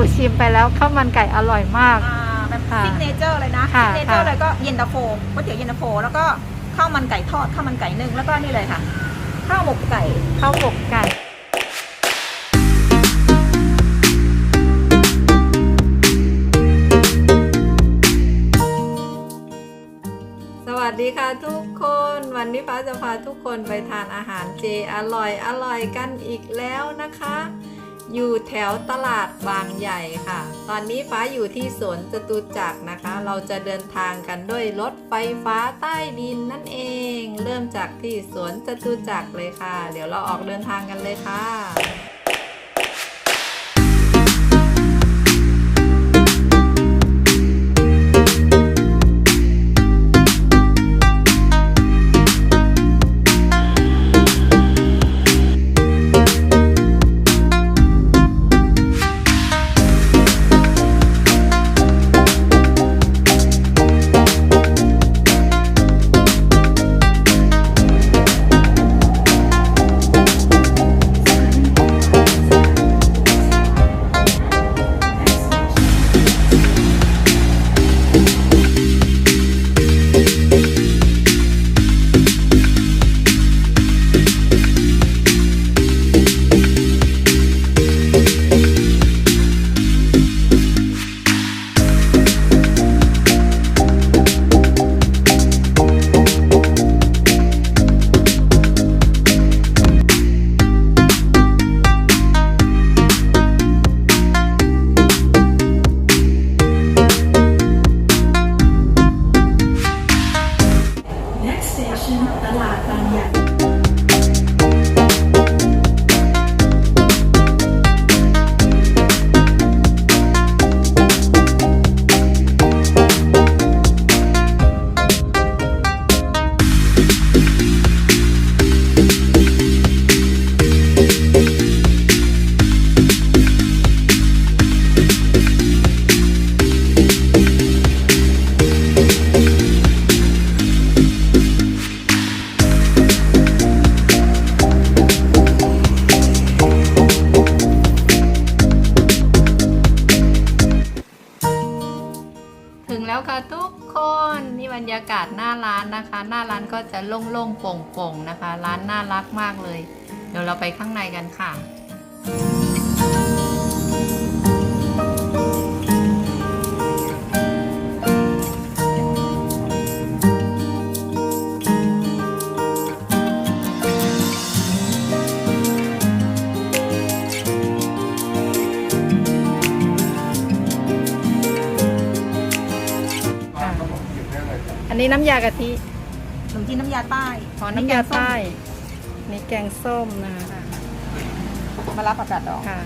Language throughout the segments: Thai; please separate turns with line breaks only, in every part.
นูชิมไปแล้วข้าวมันไก่อร่อยมาก
อ่าแบบ
ค่ะ
ซิกเนเจอร์เลยนะ
ค่ะ
ซิกเนเจอร์
ค่ะ
เลยก็เย็นตาโฟก๋วยเตี๋ยวเย็นตาโฟ แล้วก็ข้าวมันไก่ทอดข้าวมันไก่นึ่งแล้วก็นี่เลยค่ะ ข้าวหมกไก่
ข้าวหมกไก่ สวัสดีค่ะทุกคนวันนี้ฟ้าจะพาทุกคนไปทานอาหารเจอร่อยอร่อยกันอีกแล้วนะคะ อยู่แถวตลาดบางใหญ่ค่ะ ตอนนี้ฟ้าอยู่ที่สวนจตุจักรนะคะ เราจะเดินทางกันด้วยรถไฟฟ้าใต้ดินนั่นเอง เริ่มจากที่สวนจตุจักรเลยค่ะ เดี๋ยวเราออกเดินทางกันเลยค่ะานนะคะ หน้าร้านก็จะโล่งๆโปร่งๆนะคะ ร้านน่ารักมากเลย เดี๋ยวเราไปข้างในกันค่ะ นนี้น้ำยากะทิ
ขนมจีนน้ำยาใต้
ขอน้ำยาใต้ นี่แกงส้มนะคะ
มารับประกาศดอก
ค่ะ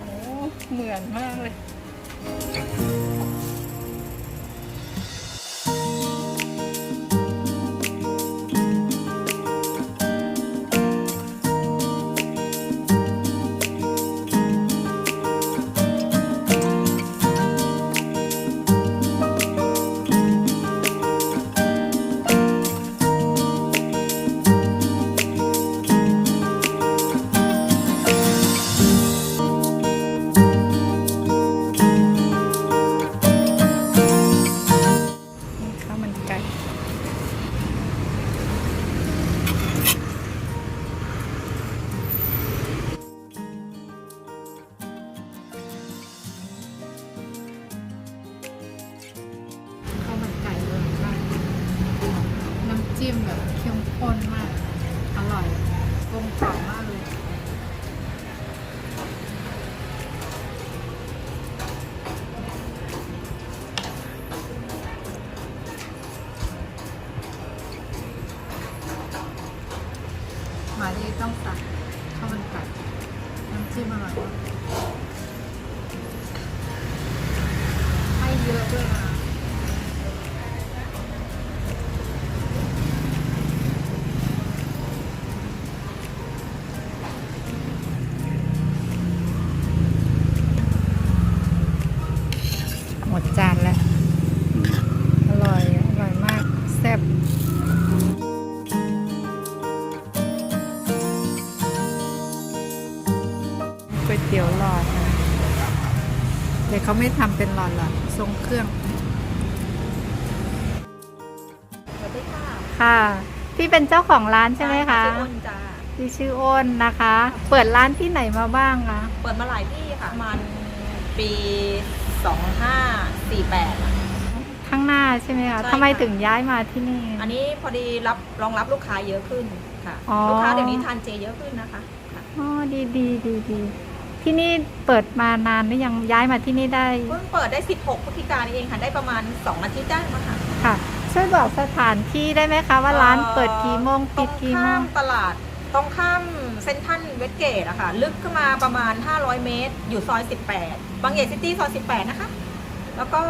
โอ้เหมือนมากเลย ข้นมาก อร่อยกลมกล่อมมากเลย มาที่ต้องสั่งข้าวมันไก่น้ำจิ้มอร่อยมากให้เยอะด้วยนะ แต่เขาไม่ทำเป็นหลอดๆทรงเครื่อง
สวัสดีค่ะ
ค่ะ พี่เป็นเจ้าของร้านใช่ไหมคะ
ชื่ออ้นจ้า
ที่ชื่ออ้นนะคะ เปิดร้านที่ไหนมาบ้างคะ
เปิดมาหลายที่ค่ะประมันปีสองห้าสี่แปด
ข้างหน้าใช่ไหมคะ
ใช่
ทำไม
ค่ะ
ถึงย้ายมาที่นี่
อันนี้พอดีรับรองรับลูกค้าเยอะขึ้นค่ะ
อ๋อ
ลูกค้าเดี๋ยวนี้ทานเจเยอะขึ้นนะคะค่ะ
อ๋อดีดีดีดี ที่นี่เปิดมานานหรือยังย้ายมาที่นี่ได้
เพิ่งเปิดได้ 16พฤศจิกายนนี้เองค่ะ ได้ประมาณ 2 อาทิตย์ได้มั้งค่ะ
ค่ะ ช่วยบอกสถานที่ได้ไหมคะว่าร้านเปิดกี่โมง
ตร
ปิด
ง
กี่โม
ข้างมตลาดตรงข้ามเซ็นทรัลเวสเกตอะค่ะ ลึกขึ้นมาประมาณ 500 เมตร อยู่ซอย 18 บางใหญ่ซิตี้ซอย 18 นะคะ แล้วก็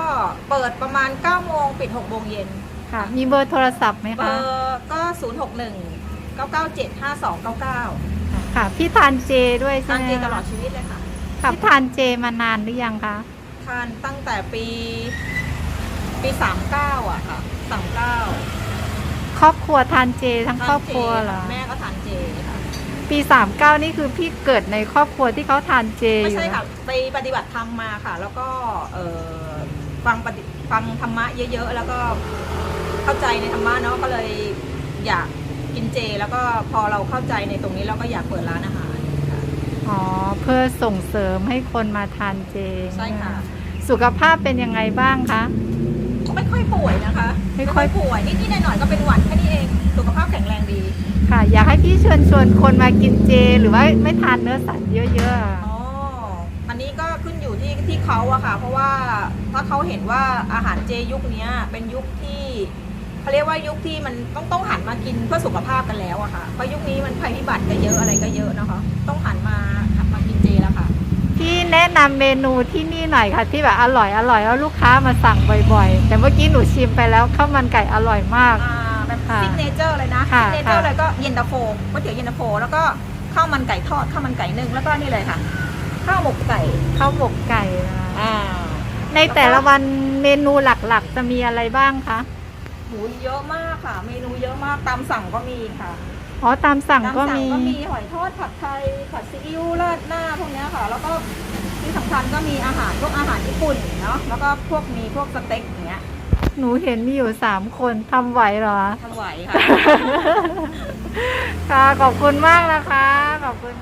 เปิดประมาณ 9 โมง ปิด 6 โมงเย็น
ค่ะ มีเบอร์โทรศัพท์ไหม
เบ
คะ
อร์ก็ 061 997 5299
ค่ะ พี่ทานเจด้วยใช่
ทาน
ไหม
เจ
คะ
ตลอดชีวิตเลยค่ะ
ค่ะพี่ทานเจมานานหรือยังคะ
ทานตั้งแต่ปีปี39อะค่ะ39
ครอบครัวทานเจทั้งครอบครัวเหรอ
แม่ก็ทานเจค่ะ
ปีสามเก้านี่คือพี่เกิดในครอบครัวที่เขาทานเจอ
ไม่
ยู่
ใช่
นะ
ค่ะ ไปปฏิบัติธรรมมาค่ะ แล้วก็เออฟังปฏิฟังธรรมะเยอะๆ แล้วก็เข้าใจในธรรมะเนาะก็เลยอยาก กินเจ แล้วก็พอเราเข้าใจในตรงนี้เราก็อยากเปิดร้านอาหารค่ะ
อ๋อ เพื่อส่งเสริมให้คนมาทานเจ
ใช่ค่ะ
สุขภาพเป็นยังไงบ้างคะ
ไม่ค่อยป่วยนะคะ
ไม่ค่อย
ป่วยนิดๆหน่อยๆก็เป็นหวัดแค่นี้เอง สุขภาพแข็งแรงดี
ค่ะ อยากให้พี่เชิญชวนคนมากินเจ หรือว่าไม่ทานเนื้อสัตว์เยอะๆอะ
อ๋ออันนี้ก็ขึ้นอยู่ที่ที่เขาอะค่ะ เพราะว่าถ้าเขาเห็นว่าอาหารเจยุคเนี้ยเป็นยุคที่ เขาเรียกว่ายุคที่มันต้องต้องหันมากินเพื่อสุขภาพกันแล้วอะค่ะเพราะยุคนี้มันภัยพิบัติก็เยอะอะไรก็เยอะนะคะ ต้องหันมาหันมากินเจแล้วค่ะ
พี่แนะนำเมนูที่นี่หน่อยค่ะ ที่แบบอร่อยอร่อยแล้วลูกค้ามาสั่งบ่อยๆ แต่เมื่อกี้หนูชิมไปแล้วข้าวมันไก่อร่อยมาก
อ่าแบบ
ค่ะ
ซิกเนเจอร์เลยนะ
ค่ะ
ซิกเนเจอร์
ค่ะ
เลยก็เย็นตาโฟก๋วยเตี๋ยวเย็นตาโฟแล้วก็ข้าวมันไก่ทอดข้าวมันไก่นึ่งแล้วก็นี่เลยค่ะ ข้าวหมกไก่
ข้าวหมกไก่นะคะ
อ่า
ในแต่ละวันเมนูหลักๆ จะมีอะไรบ้างคะ
หูเยอะมากค่ะ เมนูเยอะมากตามสั่งก็มีค่ะ
อ๋อตามสั่ง
ตาม
ก็
สั่ง
มี
ก็มีหอยทอดผัดไทยผัดซีอิ๊วราดหน้าพวกเนี้ยค่ะ แล้วก็ที่สำคัญก็มีอาหารพวกอาหารญี่ปุ่นเนาะแล้วก็พวกมีพวกสเต็กอย่างเงี้ย
หนูเห็นมีอยู่สามคนทำไหวเหรอ
ทำไหวค่ะ
ค่ะ ขอบคุณมากนะคะ ขอบคุณ